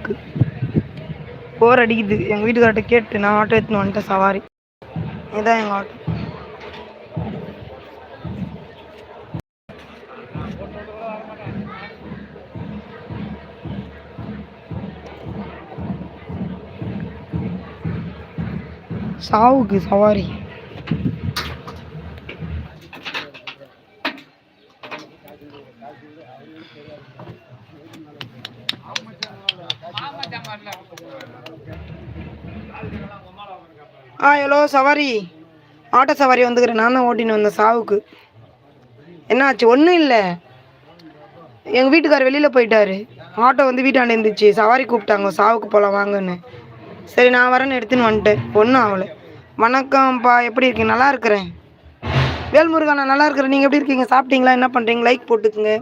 போக்கு. போர் அடிக்குது. எங்கள் வீட்டுக்கார்ட்ட கேட்டு நான் ஆட்டோ எடுத்துன்னு வந்துட்டேன் சவாரி. இதுதான் எங்கள் ஆட்டோ சாவுக்கு சவாரி. ஆ ஹலோ சவாரி. ஆட்டோ சவாரி வந்துக்கிறேன். நான் தான் ஓட்டின்னு வந்தேன் சாவுக்கு. என்னாச்சு? ஒன்றும் இல்லை. எங்கள் வீட்டுக்கார் வெளியில் போயிட்டாரு. ஆட்டோ வந்து வீட்டாண்ட இருந்துச்சு. சவாரி கூப்பிட்டாங்க. சாவுக்கு போகலாம் வாங்கன்னு. சரி நான் வரேன்னு எடுத்துன்னு வந்துட்டேன். ஒன்றும் ஆகலை. வணக்கம்ப்பா. எப்படி இருக்கீங்க? நல்லா இருக்கிறேன். வேல்முருகா நான் நல்லா இருக்கிறேன். நீங்கள் எப்படி இருக்கீங்க? சாப்பிட்டீங்களா? என்ன பண்ணுறீங்க லைக் போட்டுக்குங்க.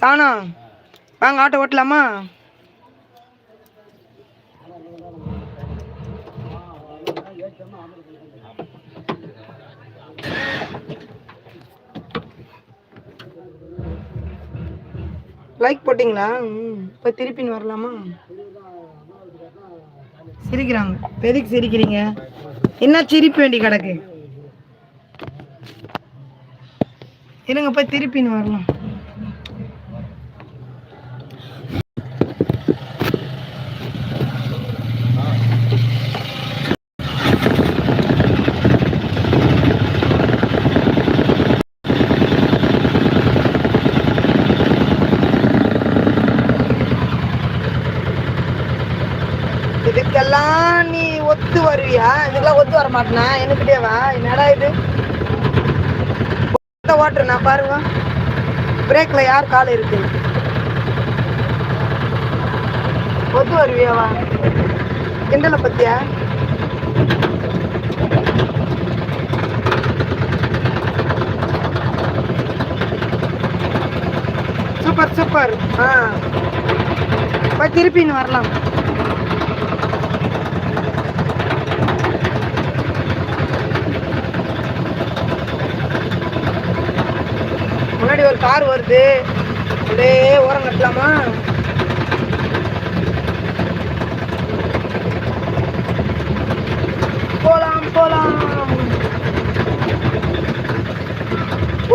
சானா வாங்க ஆட்டோ ஓட்டலாமா? லைக் போட்டிங்களா? ம் இப்போ திருப்பின்னு வரலாமா? சிரிக்கிறாங்க. பெருக்கு சிரிக்கிறீங்க. என்ன சிரிப்பு வேண்டி கிடக்கு? இருங்க போய் திருப்பின்னு வரலாம். இதுக்கெல்லாம் நீ ஒத்து வருவியா? இதுக்கெல்லாம் ஒத்து வர மாட்டேனா? எனக்கிட்டேவா என்னடா இது? ஓட்டுற நான் பாருங்க. பிரேக்ல யார் கால் இருக்கு? ஒத்து வருவியா வா கிண்டல பத்தியா? சூப்பர் சூப்பர் ஆ. போய் திருப்பின்னு வரலாம் முன்னாடி ஒரு கார் வருது. அப்படியே ஓரம் கட்டலாமா? போலாம் போலாம்.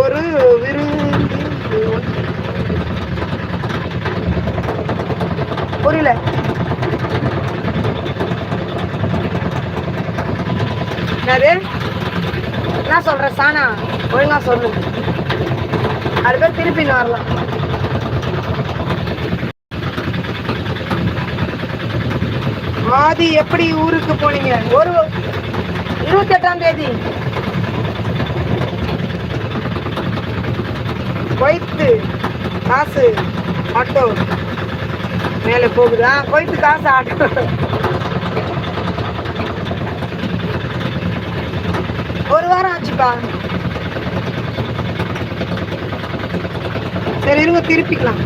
ஒரு விருந்து புரியல. என்னது? என்ன சொல்ற சானா ஒழுங்கா சொல்லுங்க அது திருப்பி வரலாம். மாதி எப்படி ஊருக்கு போனீங்க? ஒரு இருபத்தி எட்டாம் தேதி. கொய்த்து காசு ஆட்டோ. மேலே போகுதா? கொய்த்து காசு ஆட்டோ. ஒரு வாரம் ஆச்சுப்பா. சரி இருங்க திருப்பிக்கலாம்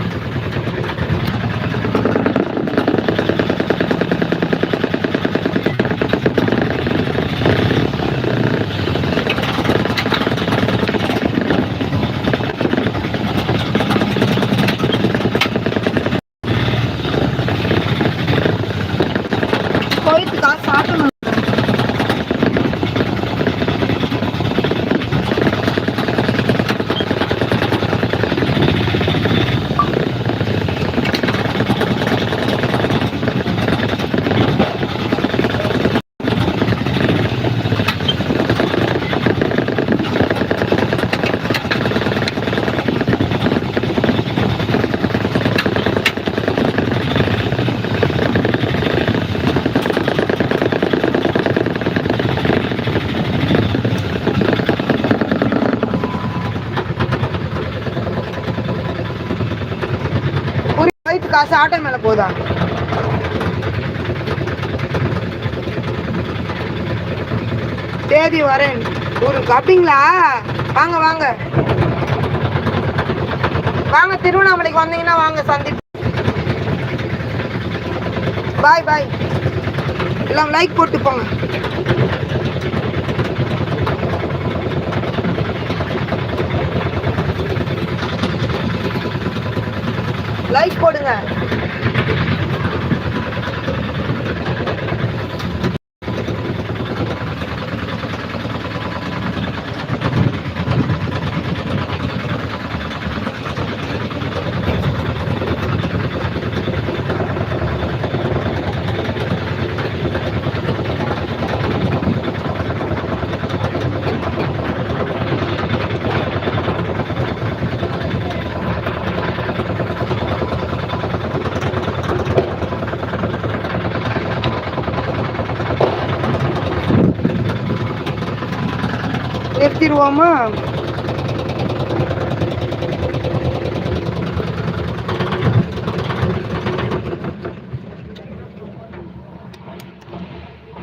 கோயிலுக்கு காசு சாப்பிடணும் ஒரு வயிற்று காசு ஆட்டோ மேல போதா? தேதி வரேன். ஊருக்கு அப்படிங்களா? வாங்க வாங்க. வாங்க திருவண்ணாமலைக்கு வந்தீங்கன்னா வாங்க சந்தி பாய் பாய். எல்லாம் லைக் போட்டு போங்க. லைக் போடுங்க. Thank you. நிறுத்திடுவோமா?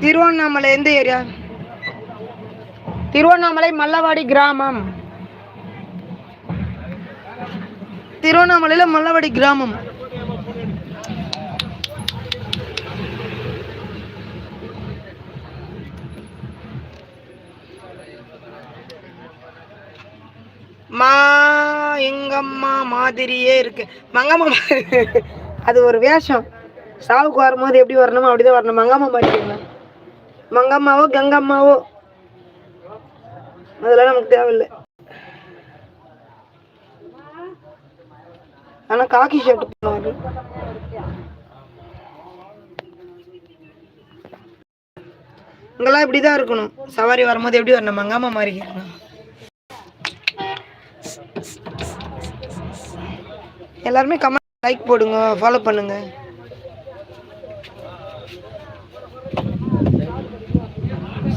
திருவண்ணாமலை எந்த ஏரியா? திருவண்ணாமலை மல்லவாடி கிராமம். திருவண்ணாமலையில மல்லவாடி கிராமம் மா எங்கம்மா மாதிரியே இருக்கு. மங்கம்மா அது ஒரு வேஷம். சாவுக்கு வரும்போது எப்படி வரணுமோ அப்படிதான் வரணும். மங்கம்மா மாதிரி மங்கம்மாவோ கங்கம்மாவோ. அதெல்லாம் நமக்கு தேவையில்லை. ஆனா காக்கி ஷர்ட் பண்ணுவாரு இங்கெல்லாம் இப்படிதான் இருக்கணும். சவாரி வரும்போது எப்படி வரணும்? மங்காம மாதிரி இருக்கணும். எல்லாருமே கமெண்ட் லைக் போடுங்க ஃபாலோ பண்ணுங்க.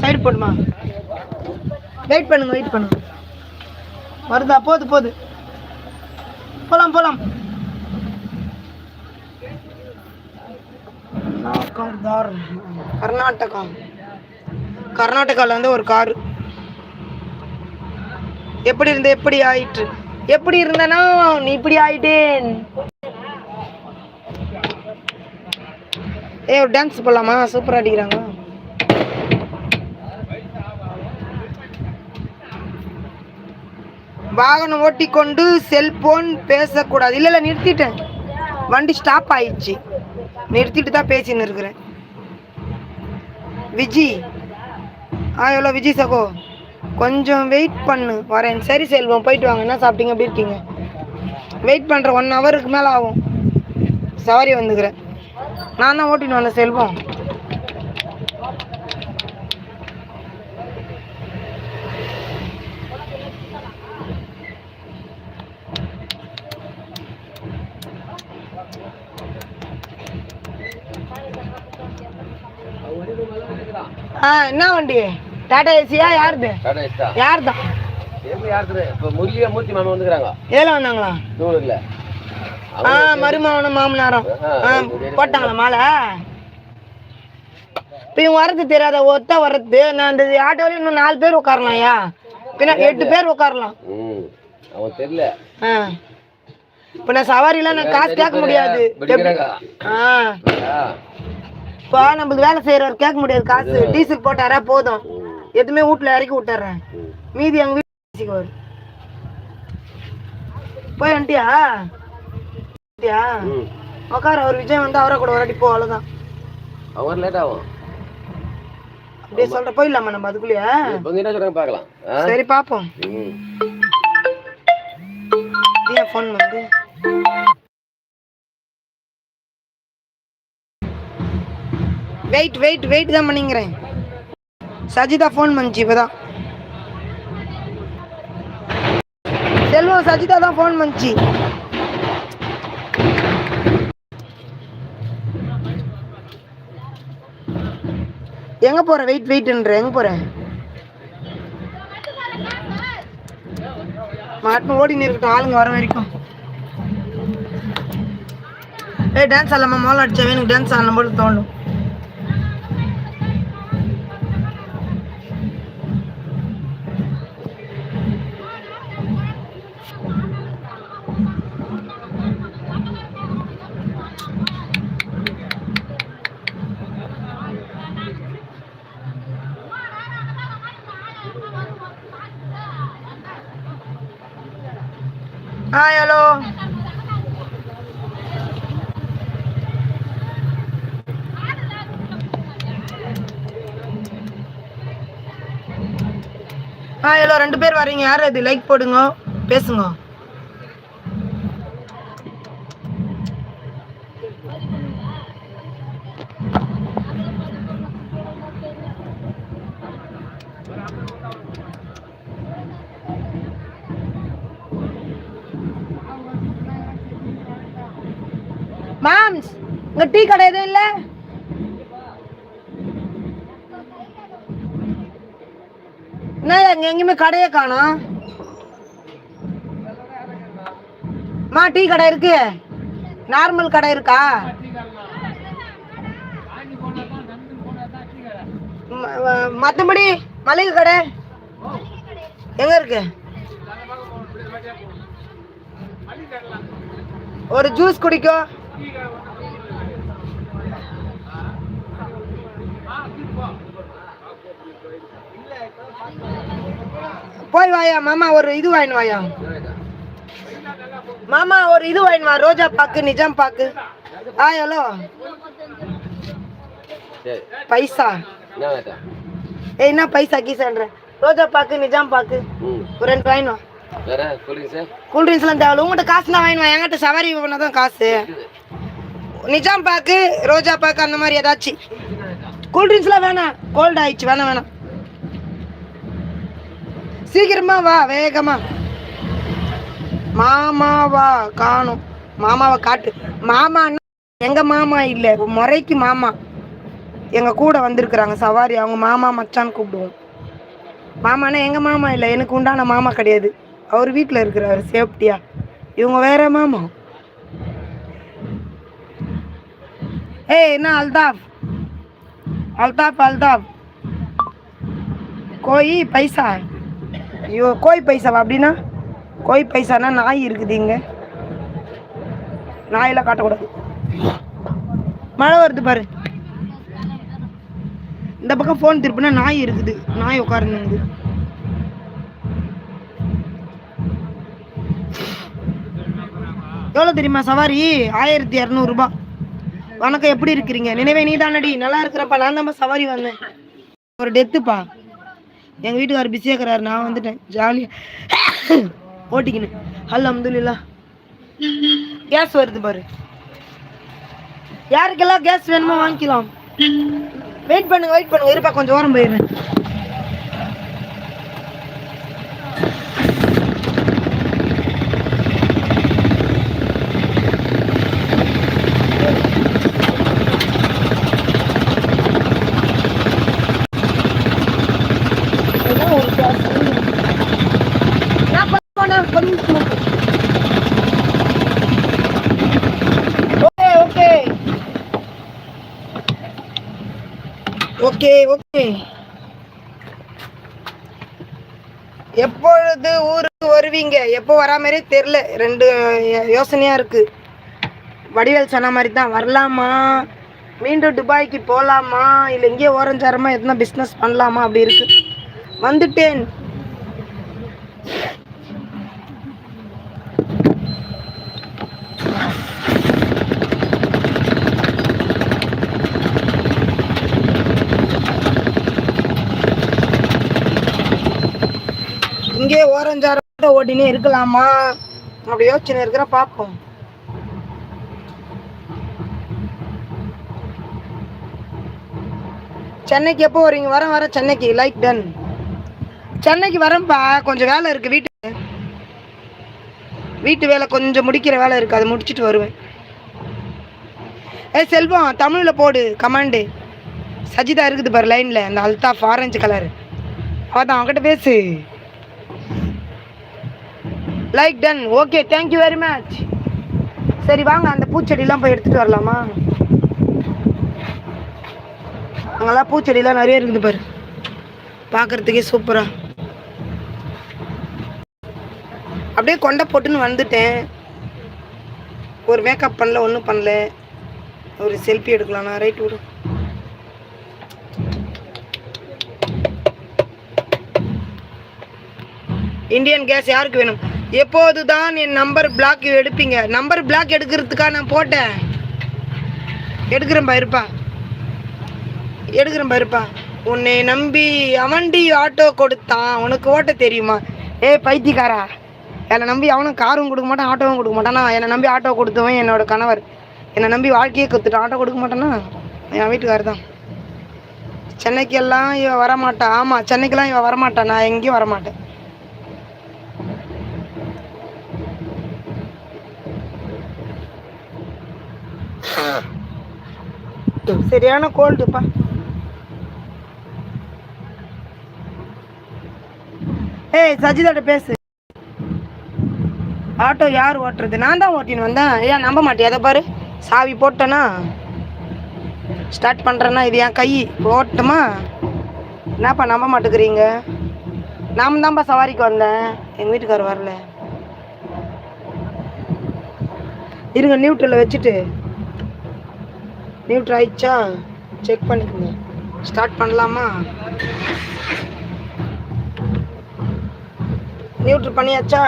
சைடு போடுமா? வெயிட் பண்ணுங்க வெயிட் பண்ணுங்க. வருதா? போது போது. போலாம் போலாம். கர்நாடகா கர்நாடகாவில் வந்து ஒரு காரு. எப்படி இருந்து எப்படி ஆயிற்று? எப்படி இருந்தனோ நீ இப்படி ஆயிட்டேன். ஏ ஒரு டான்ஸ் போடலாமா? சூப்பராக அடிக்கிறாங்க. வாகனம் ஓட்டிக்கொண்டு செல்போன் பேசக்கூடாது. இல்லை இல்லை நிறுத்திட்டேன். வண்டி ஸ்டாப் ஆயிடுச்சு. நிறுத்திட்டு தான் பேசின்னு இருக்கிறேன். விஜி. ஆ எவ்வளோ விஜி சகோ? கொஞ்சம் வெயிட் பண்ணு வரேன். சரி செல்வம் போயிட்டு வாங்க. என்ன சாப்பிட்டீங்க? எப்படி இருக்கீங்க? வெயிட் பண்ணுற ஒன் ஹவருக்கு மேலே ஆகும். சவாரி வந்துக்கிறேன். நான் தான் ஓட்டின்னு வந்தேன் செல்வம். ஆ என்ன வண்டி? டாடா ஏசியா யாருது? எஸ்டா யார் தான் எங்க யாருக்குது? இப்போ முரளியா மூர்த்தி மாமா வந்துக்கிறாங்க. ஏல வந்தாங்களா? ஆ மருமகனும் மாமனாரும். ஆ போட்டாங்களா மாலை? இப்போ இவங்க வரது தெரியாத ஒத்த வர்றது. நான் அந்த ஆட்டோவில் இன்னும் நாலு பேர் உட்காரலாம்யா பின்ன எட்டு பேர் உட்காரலாம். அவன் தெரியல. ஆ. இப்போ நான் சவாரிலாம் நான் காசு கேட்க முடியாது. ஆ. இப்போ நம்மளுக்கு வேலை செய்யறவர் கேட்க முடியாது காசு. டீசல் போட்டாரா போதும். எதுவுமே வீட்ல இறக்கி விட்டுறேன். மீதி எங்க வீட்டுக்கு வரும் போய் வந்துட்டியா? வந்துட்டியா? உக்கார அவர் விஜய் வந்து அவரை கூட ஒரு அடி போ அவ்வளோதான் அவன் லேட் ஆகும். அப்படியே சொல்ற போயிடலாமா நம்ம அதுக்குள்ளேயே? என்ன சொல்றாங்க பார்க்கலாம். சரி பார்ப்போம் ஏன் ஃபோன் வந்து. வெயிட் வெயிட் வெயிட் தான் பண்ணிங்கிறேன் சஜிதா ஃபோன் பண்ணுச்சு இப்போதான். செல்வம் சஜிதா தான் ஃபோன் பண்ணுச்சு. எங்க போற? வெயிட் வெயிட்ன்ற எங்க போற? மாட்டு ஓடி இருக்கட்டும் ஆளுங்க வர வரைக்கும். ஏய் டான்ஸ் ஆடலாமா? மோளம் அடிச்சாவே எனக்கு டான்ஸ் ஆடலாம் போல தோணும் ஹாய் ஹலோ ஆ எல்லாம் ரெண்டு பேர் வரீங்க யார் அது? லைக் போடுங்க பேசுங்க. மாம்ஸ் உங்க டீ கடை எதுவும் இல்லை? அங்க இங்க எங்கேயுமே கடையே காணும். மா டீ கடை இருக்கு. நார்மல் கடை இருக்கா? ம- மத்தபடி மளிகை கடை எங்க இருக்கு? ஒரு ஜூஸ் குடிக்கும் போய் வாயா மாமா ஒரு இது வாங்கின்னு வாயா. மாமா ஒரு இது வாங்கின்னு வா ரோஜா பாக்கு நிஜாம் பாக்கு. ஆ சரி. பைசா. ஏய் என்ன பைசா கீசான்ற? ரோஜா பாக்கு நிஜாம் பாக்கு. ஒரு ரெண்டு வாங்கின்னு வா. வேற கூலிங் சார் கூல்ட்ரிங்க்ஸ்லாம் தேவை உங்கள்கிட்ட காசு தான் வாங்கின்னு வா. என்கிட்ட சவாரி பண்ணால் தான் காசு. நிஜாம் பாக்கு ரோஜா பாக்கு அந்த மாதிரி ஏதாச்சும் கூல்ட்ரிங்க்ஸ்லாம் வேணாம். கோல்ட் ஆயிடுச்சு. வேணாம் வேணாம். சீக்கிரமா வா வேகமா. மாமாவா காணும். மாமாவை காட்டு. மாமான்னா எங்க மாமா இல்லை முறைக்கு மாமா. எங்க கூட வந்திருக்கிறாங்க சவாரி. அவங்க மாமா மச்சான்னு கூப்பிடுவோம். மாமானா எங்க மாமா இல்லை? எனக்கு உண்டான மாமா கிடையாது. அவர் வீட்டில் இருக்கிறாரு சேஃப்டியா. இவங்க வேற மாமா. ஏய் என்ன அல்தாப்? அல்தாப் அல்தாப். கோயி பைசா. ஐயோ கோய் பைசாவா அப்படின்னா? கோய் பைசானா நாய் இருக்குது இங்க. நாயெல்லாம் காட்டக்கூடாது. மழை வருது பாரு. இந்த பக்கம் ஃபோன் திருப்பினா நாய் இருக்குது. நாய் உட்காருந்துங்குது எவ்வளோ தெரியுமா சவாரி? ஆயிரத்தி இரநூறுபா வணக்கம் எப்படி இருக்கிறீங்க? நினைவே நீ தானடி நல்லா இருக்கிறப்பா நான் தான் சவாரி வந்தேன். ஒரு டெத்துப்பா எங்கள் வீட்டுக்காரர் பிஸியாக இருக்கிறாரு. நான் வந்துட்டேன். ஜாலியாக ஓட்டிக்கின்னு. ஹலோ அம்துல்லா கேஸ் வருது பாரு. யாருக்கெல்லாம் கேஸ் வேணுமோ வாங்கிக்கலாம். வெயிட் பண்ணுங்க வெயிட் பண்ணுங்க. இருப்பா கொஞ்சம் ஓரம் போயிடுறேன் இதெல்லாம் ஒரு gas வந்து. நான் பண்ண கொஞ்சம் ஓகே ஓகே ஓகே ஓகே எப்பொழுது ஊருக்கு வருவீங்க எப்போ வரா மாதிரியே தெரில. ரெண்டு யோசனையா இருக்கு. வடிவேல் சொன்ன மாதிரி தான் வரலாமா? மீண்டும் துபாய்க்கு போகலாமா இல்லை இங்கேயே ஓரஞ்சாரமா எதுனா பிஸ்னஸ் பண்ணலாமா? அப்படி இருக்கு. வந்துட்டேன். இங்கே ஓரஞ்சாரம் ஓடினே இருக்கலாமா? அப்படி யோசனை இருக்கிற பார்ப்போம் சென்னைக்கு எப்போ வரீங்க? வரேன் வரேன் சென்னைக்கு. லைக் டன் சென்னைக்கு வரேன்ப்பா கொஞ்சம் வேலை இருக்கு வீட்டு. வீட்டு வேலை கொஞ்சம் முடிக்கிற வேலை இருக்கு. அதை முடிச்சிட்டு வருவேன். ஏ செல்வம் தமிழில் போடு. கமாண்டு சஜிதா இருக்குது பாரு லைனில் அந்த அல்தா ஆரஞ்சு கலர் தான் அவங்ககிட்ட பேசு. Like done okay thank you very much சரி வாங்க அந்த பூச்செடிலாம் போய் எடுத்துகிட்டு வரலாமா? அங்கெல்லாம் பூச்செடிலாம் நிறைய இருக்குது பாரு. பார்க்கறதுக்கே சூப்பராக அப்படியே கொண்டை போட்டுன்னு வந்துட்டேன். ஒரு மேக்கப் பண்ணல ஒன்றும் பண்ணல. ஒரு செல்ஃபி எடுக்கலாம்னா ரைட் விடு. இந்தியன் கேஸ் யாருக்கு வேணும்? எப்போது தான் என் நம்பர் பிளாக் எடுப்பீங்க? நம்பர் பிளாக் எடுக்கிறதுக்காக நான் போட்டேன். எடுக்கிறேன்பா இருப்பா. எடுக்கிறேன்பா இருப்பா. உன்னை நம்பி அவன்டி ஆட்டோ கொடுத்தான். உனக்கு ஓட்ட தெரியுமா? ஏய் பைத்தியக்காரா. என்னை நம்பி அவனும் காரும் கொடுக்க மாட்டான் ஆட்டோவும் கொடுக்க மாட்டானா. என்னை நம்பி ஆட்டோ கொடுத்தவன் என்னோட கணவர். என்னை நம்பி வாழ்க்கையை கொடுத்துட்டு ஆட்டோ கொடுக்க மாட்டானா? என் வீட்டுக்காரர் தான். சென்னைக்கெல்லாம் இவன் வரமாட்டான். ஆமாம் சென்னைக்கெல்லாம் இவன் வரமாட்டான். நான் எங்கேயும் வரமாட்டேன். சரியான கோல்டுப்பா ஏய் சஜிதாட்ட பேசு. ஆட்டோ யார் ஓட்டுறது? நான் தான் ஓட்டின்னு வந்தேன். ஏன் நம்ப மாட்டியா? அதை பாரு. சாவி போட்டேன்னா ஸ்டார்ட் பண்ணுறேன்னா இது என் கை. ஓட்டுமா என்னப்பா நம்ப மாட்டேங்கிறீங்க நாம் தான்ப்பா சவாரிக்கு வந்தேன். எங்கள் வீட்டுக்காரர் வரல. இருங்க நியூட்ரலில் வச்சுட்டு. நியூட்ரு ஆயிடுச்சா செக் பண்ணிக்கோங்க. ஸ்டார்ட் பண்ணலாமா? நியூட்ரு பண்ணியாச்சா?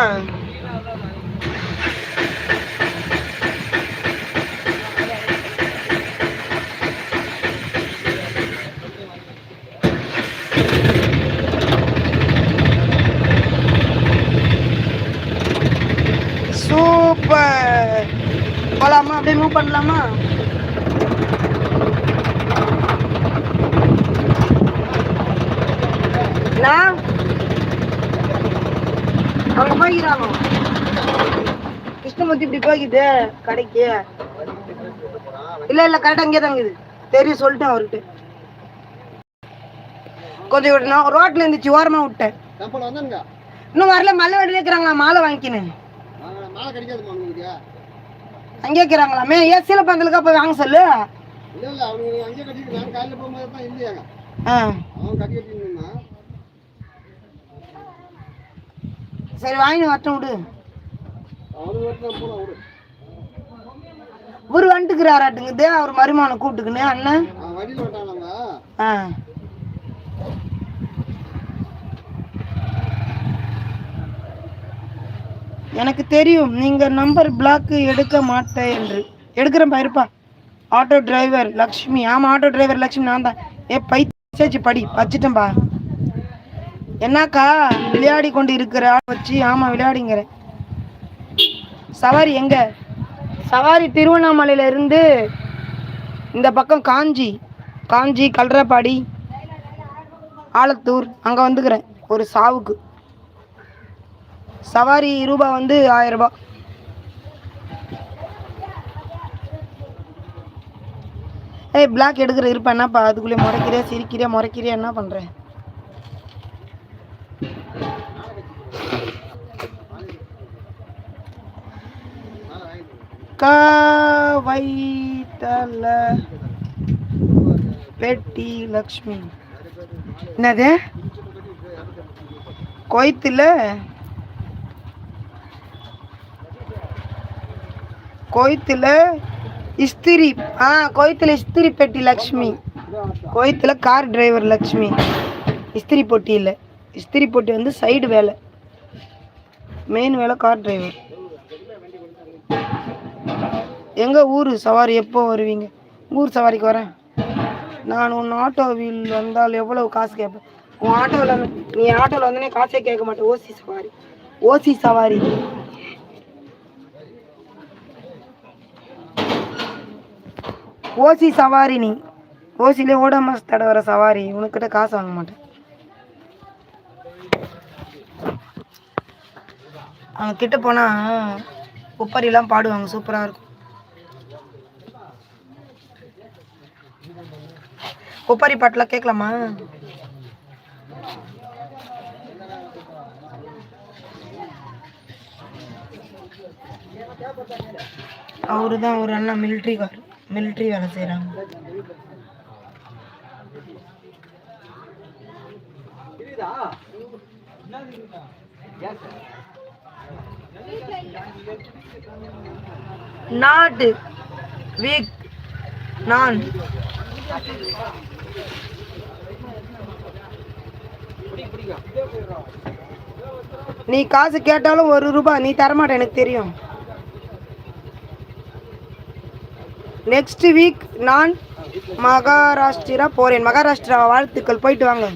சூப்பர் போலாமா? அப்படியே மூவ் பண்ணலாமா? நான் அவங்க போய்க்கிறாங்க கிருஷ்ணமூர்த்தி இப்படி போய்க்குது கடைக்கு இல்ல இல்ல கரெக்டா அங்கேயே தான் இருக்குது தெரியும் சொல்லிட்டேன் அவர்கிட்ட கொஞ்சம் விடணும் ரோட்ல இருந்துச்சு ஓரமா விட்டேன் இன்னும் வரல மலை வெடி வைக்கிறாங்க மாலை வாங்கிக்கினேன் அங்கே வைக்கிறாங்களாமே ஏன் சீல பந்தலுக்கா போய் வாங்க சொல்லு இல்லை இல்லை அவனுக்கு அங்கேயே கட்டிட்டு நான் காலையில் போகும்போது தான் இல்லையாங்க ஆ அவன் கட்டி சரி வாங்கி வரட்டும் விடு. ஒரு வரட்டும் போல வந்துட்டுக்கிறாராட்டுங்குது அவர் மருமான கூப்பிட்டுக்குன்னு அண்ணன். ஆ. எனக்கு தெரியும் நீங்க நம்பர் பிளாக்கு எடுக்க மாட்டேன் என்று. எடுக்கிறேன் இருப்பா. Auto driver Lakshmi. ஆமா ஆட்டோ டிரைவர் லக்ஷ்மி நான் தான். ஏ பைசேச்சு படி வச்சுட்டேன்பா. என்னக்கா விளையாடி கொண்டு இருக்கிற ஆள் வச்சு ஆமா விளையாடிங்கிறேன். சவாரி எங்க? சவாரி திருவண்ணாமலையில இருந்து இந்த பக்கம் காஞ்சி. காஞ்சி கல்றப்பாடி ஆலத்தூர் அங்கே வந்துக்கிறேன் ஒரு சாவுக்கு. சவாரி ரூபா வந்து ஆயிரம் ரூபாய் ஏய் பிளாக் எடுக்கிற இருப்பேன் என்னப்பா? அதுக்குள்ளே முறைக்கிறியா சிரிக்கிறியா முறைக்கிறியா என்ன பண்ணுறேன் வைத்தல பெட்டி லக்ஷ்மி. என்னது? கோயத்தில்? கோயத்தில் இஸ்திரி ஆ கோயத்தில் இஸ்திரி பெட்டி லக்ஷ்மி. கோயத்தில் கார் டிரைவர் லக்ஷ்மி. இஸ்திரி பொட்டி இல்லை இஸ்திரி பொட்டி வந்து சைடு வேலை. மெயின் வேலை கார் டிரைவர். எங்கே ஊர்? சவாரி எப்போ வருவீங்க? ஊர் சவாரிக்கு வரேன். நான் உன் ஆட்டோவில் வந்தால் எவ்வளவு காசு கேட்பேன்? உன் ஆட்டோவில் நீ ஆட்டோவில் வந்தனே காசே கேட்க மாட்டேன். ஓசி சவாரி. ஓசி சவாரி. ஓசி சவாரி நீ. ஓசிலே ஓட தட வர சவாரி. உனக்கிட்ட காசு வாங்க மாட்டேன். அவங்க கிட்ட போனால் உப்பரிலாம் பாடுவாங்க. சூப்பராக இருக்கும். ஒப்பாரி பாட்டுலாம் கேட்கலாமா? அவரு தான் ஒரு அண்ணா மிலிட்ரிக்கார் மிலிட்ரி வேலை செய்கிறாங்க நாட் வீக் நான். நீ காசு கேட்டாலும் ஒரு ரூபாய் நீ தரமாட்ட எனக்கு தெரியும். நெக்ஸ்ட் வீக் நான் மகாராஷ்டிரா போகிறேன் மகாராஷ்டிரா வாழ்த்துக்கள் போயிட்டு வாங்க.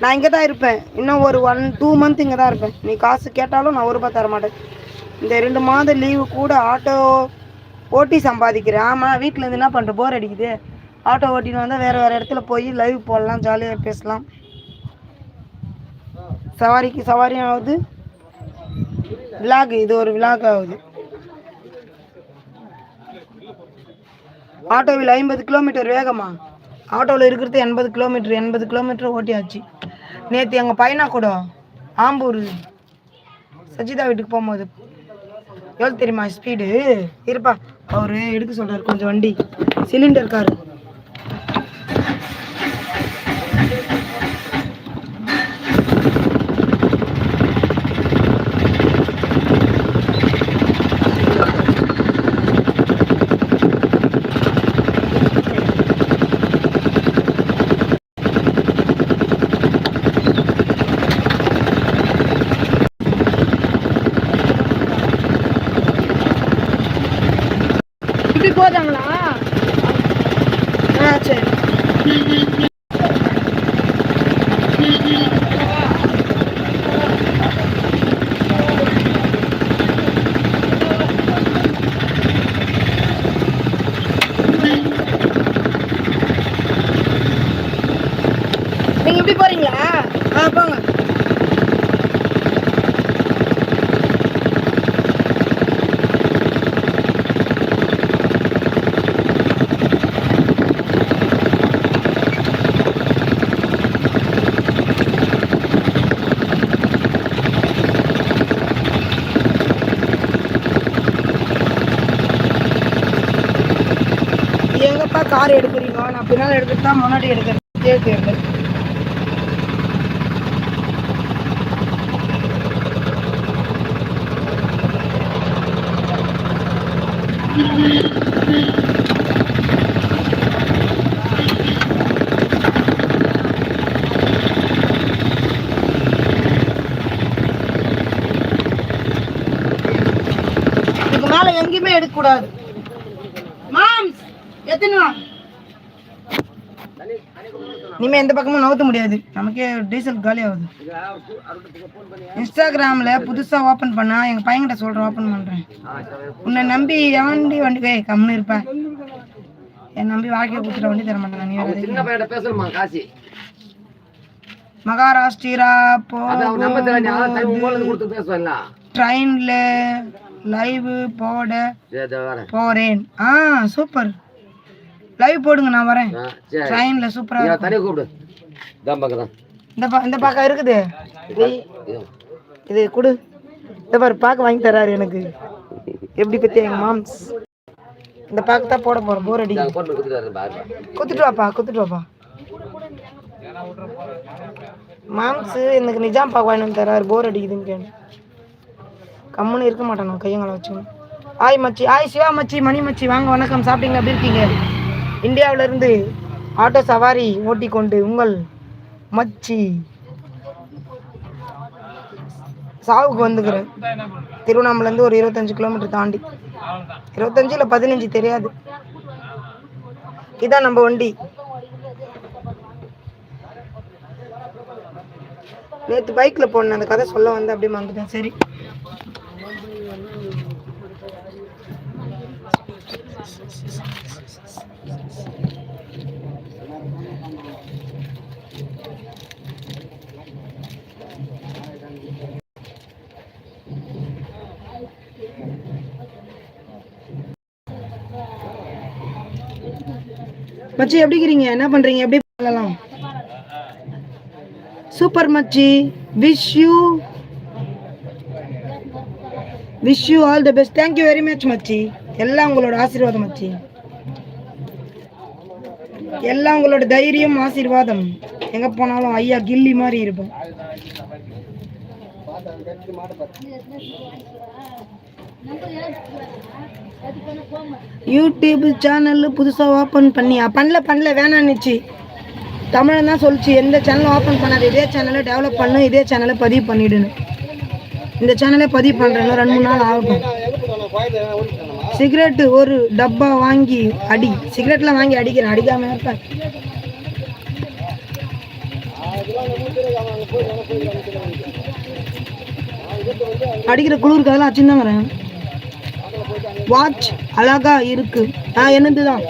நான் இங்கே தான் இருப்பேன். இன்னும் ஒரு ஒன் டூ மந்த் இங்கே தான் இருப்பேன். நீ காசு கேட்டாலும் நான் ஒரு ரூபாய் தரமாட்டேன். இந்த ரெண்டு மாதம் லீவு கூட ஆட்டோ ஓட்டி சம்பாதிக்கிறேன். ஆமாம் வீட்டில் இருந்து என்ன பண்ணுற போர் அடிக்குது. ஆட்டோ ஓட்டின்னு வந்தால் வேறு வேறு இடத்துல போய் லைவ் போடலாம் ஜாலியாக பேசலாம். சவாரிக்கு சவாரியும் ஆகுது. விலாக் இது ஒரு விலாக் ஆகுது. ஆட்டோவில் ஐம்பது கிலோமீட்டர் வேகமா? ஆட்டோவில் இருக்கிறது எண்பது கிலோமீட்டர் எண்பது கிலோமீட்டர் ஓட்டியாச்சு. நேற்று எங்கள் பையனா கூட ஆம்பூர் சஜிதா வீட்டுக்கு போகும்போது எவ்வளோ தெரியுமா ஸ்பீடு இருப்பா அவர் எடுக்க சொல்கிறார் கொஞ்சம் வண்டி சிலிண்டர் காரு இப்படி போதாங்களா ஆ சரி நீங்க இப்படி போறீங்களா ஆ போங்க எங்கப்பா கார் எடுக்கிறீங்க நான் பின்னால் எடுத்துட்டு தான் முன்னாடி எடுக்கிறதே தெரியல. இதுக்கு மேல எங்கேயுமே எடுக்கக்கூடாது மாம்ஸ் எத்தனை வா இனிமே எந்த பக்கமும் நகர்த்த முடியாது. நமக்கே டீசல் காலி ஆகுது. இன்ஸ்டாகிராமில் புதுசாக ஓப்பன் பண்ணா எங்கள் பையன்கிட்ட சொல்கிறேன் ஓப்பன் பண்ணுறேன் உன்னை நம்பி எவண்டி வண்டி வே கம்முன்னு இருப்பேன் என் நம்பி வாழ்க்கையை கொடுத்துட்ட வண்டி தர மாட்டேன் நீ பேசணுமா காசி? மகாராஷ்டிரா போ ட்ரெயினில் லைவ் போட போகிறேன் ஆ சூப்பர். லைவ் போடுங்க நான் வரேன். ட்ரெயினில் சூப்பராக நீ தனியாக கூப்பிடு. தான் பக்கம் இந்த பா இந்த பக்கம் இருக்குது. இது கொடு. இந்த பாரு பாக்கு வாங்கி தராரு எனக்கு. எப்படி பத்தி எங்க மாம்ஸ்? இந்த பாக்கு தான் போட போறோம் போர் அடி குத்துட்டு வாப்பா குத்துட்டு வாப்பா. மாம்ஸ் எனக்கு நிஜாம் பாக்கு வாங்கி வந்து தராரு போர் அடிக்குதுன்னு கேட்டு கம்முன்னு இருக்க மாட்டேன் நான் கையங்களை வச்சு ஆய் மச்சி ஆய் சிவா மச்சி மணி மச்சி வாங்க வணக்கம். சாப்பிட்டீங்க எப்படி இருக்கீங்க? இந்தியாவிலிருந்து ஆட்டோ சவாரி ஓட்டிக்கொண்டு உங்கள் மச்சி சாவுக்கு வந்துக்கிறேன். திருவண்ணாமலேருந்து ஒரு இருபத்தஞ்சு கிலோமீட்டர் தாண்டி. இருபத்தஞ்சு இல்லை பதினஞ்சு தெரியாது. இதான் நம்ம வண்டி. நேற்று பைக்கில் போனேன் அந்த கதை சொல்ல வந்து அப்படியே வந்துட்டேன் சரி. மச்சி எப்படி இருக்கீங்க? என்ன பண்றீங்க? எப்படி பண்ணலாம் சூப்பர் மச்சி. Wish you wish you all the best thank you very much மச்சி. எல்லாம் உங்களோட ஆசீர்வாதம் மச்சி. எல்லாம் உங்களோட தைரியம் ஆசீர்வாதம். எங்க போனாலும் ஐயா கில்லி மாதிரி இருப்போம் யூடியூப் சேனல் புதுசாக ஓப்பன் பண்ணியா? பண்ணல பண்ணல வேணான்னுச்சு தமிழன் தான் சொல்லிச்சு எந்த சேனலும் ஓப்பன் பண்ணாது இதே சேனலை டெவலப் பண்ணு இதே சேனலை பதிவு பண்ணிடுன்னு. இந்த சேனலை பதிவு பண்ணுறேன் ரெண்டு மூணு நாள் ஆகட்டும். சிகரெட்டு ஒரு டப்பா வாங்கி அடி சிகரெட்லாம் வாங்கி அடிக்கிறேன் அடிக்காம இருப்பேன் அடிக்கிற குளிருக்கு அதெல்லாம் அச்சுன்னு தான் வரேன். வாட்ச் அழகா இருக்கு. நான் என்னது தான்